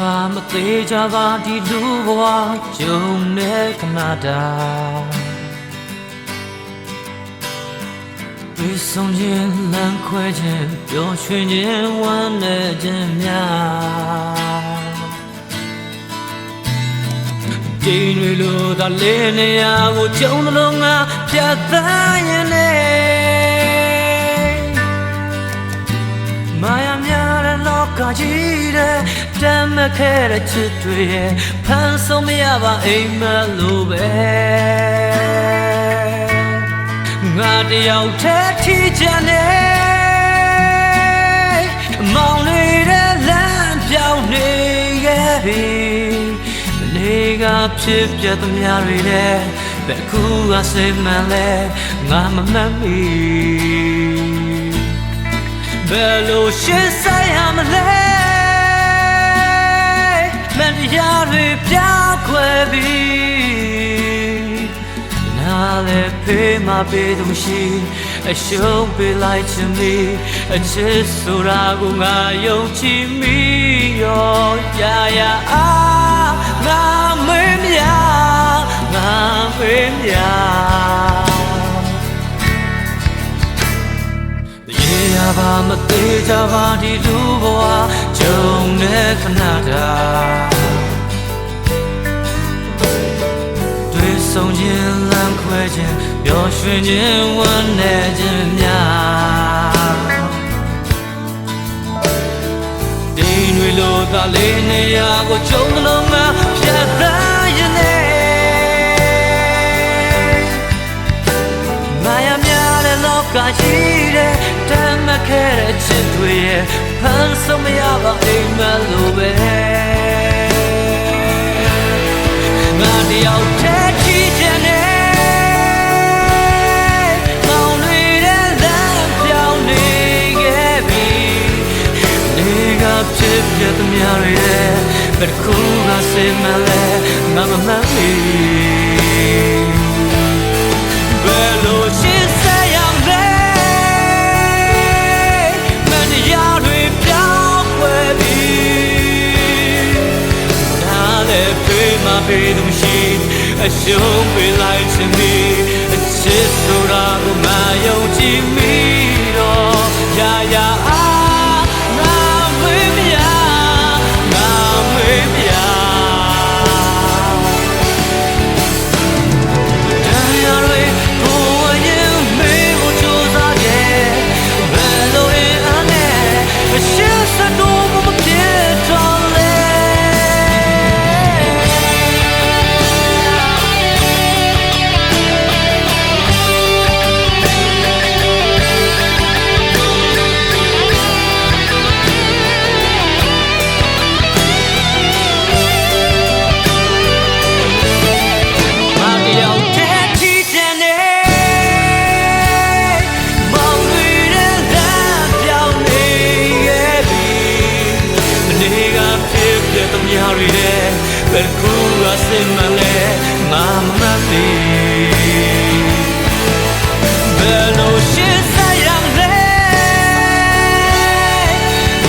ပါမသေးကြပါဒီလူဘဝဂျုံနဲ့ခဏတာဒီဆုံးခြင်းလမ်းခွဲခြင်းပျော်ရွှင်ခြင်းဝမ်းနဲ့ခြင်းများဒီတွေလိုသာလေးနေရာကိုကြုံလုံးငါဖြတ်သန်းရင်နဲ့မာယာများတဲ့လော ကကြီးတဲ့တမ်းမခဲတဲ့ချစ်တွေရဲ့ဖန်ဆုံးမရပါအိမ်မလို့ပဲငါတယောက်တည်းထီချင်နေမောင်လေးတဲ့လမ်းပြောင်းနေခဲ့ပြီမနေ့ကဖြစ်ပြသမျှတွေတဲ့ဘယ်ခုကစိတ်မှန်လဲငါမမှတ်မိ ဘယ်လိုရှင်းဆိုင်ရမလဲမတရားတွေပြောင်းခွဲပြီးနားလည်းဖေးမပေးသူမရှိအရှုံးပေးလိုက်ချင်ပြီအချစ်ဆိုတာကိုငါယုံကြည်မိရောရာရာအားငါမင်းများငါမင်းများ ပါမသေးကြပါဒီလူဘဝဂျုံနဲ့ခဏတာတွေ့ဆုံခြင်းလမ်းခွဲခြင်းပျော်ရွှင်ခြင်းဝမ်းနဲ့ခြင်းများဒီတွေလိုသာလေးနေရာကိုကြုံလုံးမှာဖြတ်သန်းရင်နဲ့မာယာများတဲ့လောကကြီးတဲ့ တမ်းမခဲတဲ့ချစ်တွေရဲ့ဖန်ဆုံးမရပါအိမ်မလို့ပဲငါတယောက်တည်းချီချင်နေမောင်တွေတဲ့လမ်းပြောင်းနေခဲ့ပြီနေကဖြစ်ပြသမျှတွေရဲ့ဘယ်တစ်ခုကစိတ်မလဲငါမမှတ်မိ မပေးသူမရှိအရှုံးပေးလိုက်ချင်ပြီအချစ်ဆိုတာကိုမယုံကြည်မိ ကစင်မလဲမမသိဘယ်လိုရှင်းဆက်ရမလဲ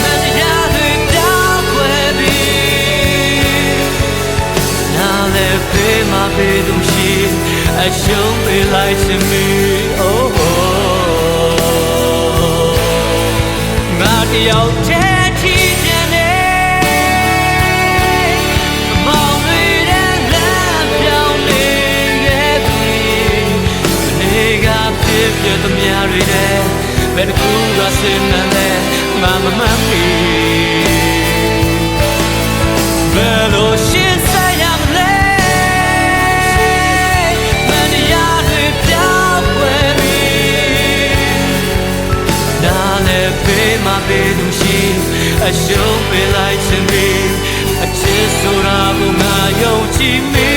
မတရားတွေပြောင်းခွဲပြီးနားလည်းဖေးမပေးသူရှိအရှုံးပေးလိုက်စမီ oh oh ငါတယော ဘယ်တစ်ခုကစင်မလဲမမမမီဘယ်လိုရှင်းဆက်ရမလဲမတရားတွေပြောင်းွယ်ပြီးနားလည်းပေးမပေးသူရှိအရှုံးပေးလိုက်ခြင်းပြီးအချစ်ဆိုတာကိုငါယုံကြည်မိတော့ရာရာ